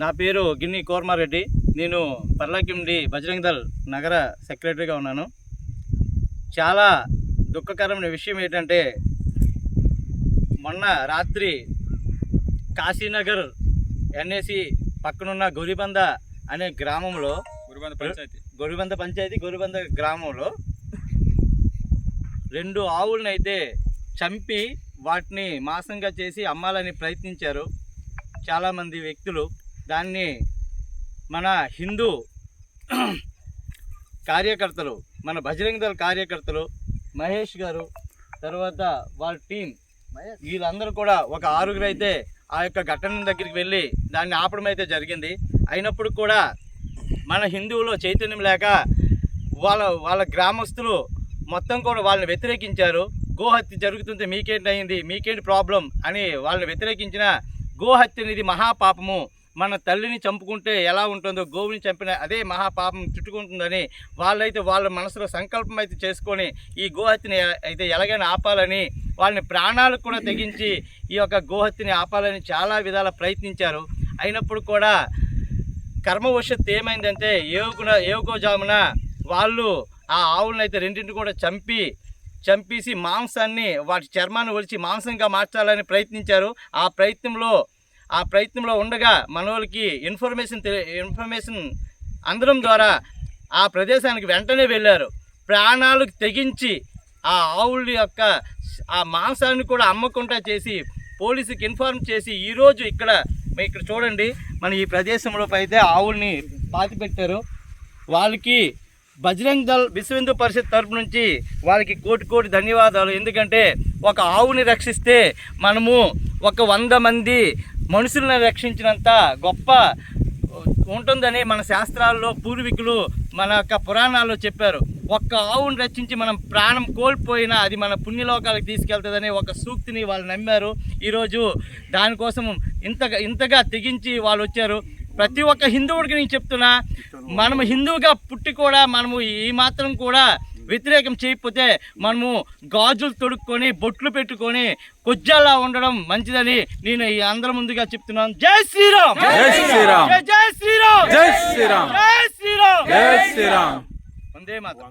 నా పేరు గిన్ని కోర్మారెడ్డి నేను పర్లాకిండి బజరంగ్ దళ్ నగర సెక్రటరీగా ఉన్నాను. చాలా దుఃఖకరమైన విషయం ఏంటంటే మొన్న రాత్రి కాశీనగర్ ఎన్ఏసి పక్కనున్న గొరిబంద అనే గ్రామంలో గురుబంద పంచాయతీ. గొరిబంద పంచాయతీ గొరిబంద గ్రామంలో రెండు ఆవులను అయితే చంపి వాటిని మాంసంగా చేసి అమ్మాలని ప్రయత్నించారు. చాలామంది వ్యక్తులు దాన్ని మన హిందూ కార్యకర్తలు మన బజరంగ దళ కార్యకర్తలు మహేష్ గారు తర్వాత వాళ్ళ టీం వీళ్ళందరూ కూడా ఒక ఆరుగురు అయితే ఆ యొక్క ఘటన దగ్గరికి వెళ్ళి దాన్ని ఆపడం అయితే జరిగింది. అయినప్పుడు కూడా మన హిందువులో చైతన్యం లేక వాళ్ళ వాళ్ళ గ్రామస్తులు మొత్తం కూడా వాళ్ళని వ్యతిరేకించారు. గోహత్య జరుగుతుంటే మీకేంటి అయింది? మీకేంటి ప్రాబ్లం? అని వాళ్ళని వ్యతిరేకించిన గోహత్య అనేది మహాపాపము మన తల్లిని చంపుకుంటే ఎలా ఉంటుందో గోవుని చంపిన అదే మహాపాపం చుట్టుకుంటుందని వాళ్ళైతే వాళ్ళ మనసులో సంకల్పం అయితే చేసుకొని ఈ గోహత్యని అయితే ఎలాగైనా ఆపాలని వాళ్ళని ప్రాణాలకు కూడా తెగించి ఈ యొక్క గోహత్యని ఆపాలని చాలా విధాల ప్రయత్నించారు. అయినప్పుడు కూడా కర్మవశత్తు ఏమైందంటే ఏవుకున ఏవుకోజామున వాళ్ళు ఆ ఆవులను అయితే రెండింటిని కూడా చంపి చంపేసి మాంసాన్ని వాటి చర్మాన్ని ఒలిచి మాంసంగా మార్చాలని ప్రయత్నించారు. ఆ ప్రయత్నంలో ఆ ప్రయత్నంలో ఉండగా మన వాళ్ళకి ఇన్ఫర్మేషన్ ఇన్ఫర్మేషన్ అందడం ద్వారా ఆ ప్రదేశానికి వెంటనే వెళ్ళారు. ప్రాణాలకు తెగించి ఆ ఆవుల యొక్క ఆ మాంసాన్ని కూడా అమ్మకుండా చేసి పోలీసుకి ఇన్ఫార్మ్ చేసి ఈరోజు ఇక్కడ మీరు ఇక్కడ చూడండి మన ఈ ప్రదేశంలో అయితే ఆవుల్ని పాతి పెట్టారు. వాళ్ళకి బజరంగ్ దళ్ విశ్వ హిందూ పరిషత్ తరపు నుంచి వాళ్ళకి కోటి కోటి ధన్యవాదాలు. ఎందుకంటే ఒక ఆవుని రక్షిస్తే మనము ఒక వంద మంది మనుషులను రక్షించినంత గొప్ప ఉంటుందని మన శాస్త్రాల్లో పూర్వీకులు మన యొక్క పురాణాల్లో చెప్పారు. ఒక్క ఆవును రక్షించి మనం ప్రాణం కోల్పోయినా అది మన పుణ్యలోకాలకు తీసుకెళ్తుందని ఒక సూక్తిని వాళ్ళు నమ్మారు. ఈరోజు దానికోసం ఇంతగా ఇంతగా తెగించి వాళ్ళు వచ్చారు. ప్రతి ఒక్క హిందువుడికి నేను చెప్తున్నా మనము హిందువుగా పుట్టి కూడా మనము ఈ మాత్రం కూడా వ్యతిరేకం చేయకపోతే మనము గాజులు తొడుక్కొని బొట్లు పెట్టుకొని కొజ్జాలా ఉండడం మంచిదని నేను ఈ అందరి ముందుగా చెప్తున్నాను. జై శ్రీరామ్! జై శ్రీరామ్. జై- శ్రీరామ్! జై శ్రీరామ్! జై శ్రీరామ్! జై శ్రీరామ్! వందే మాత్రం.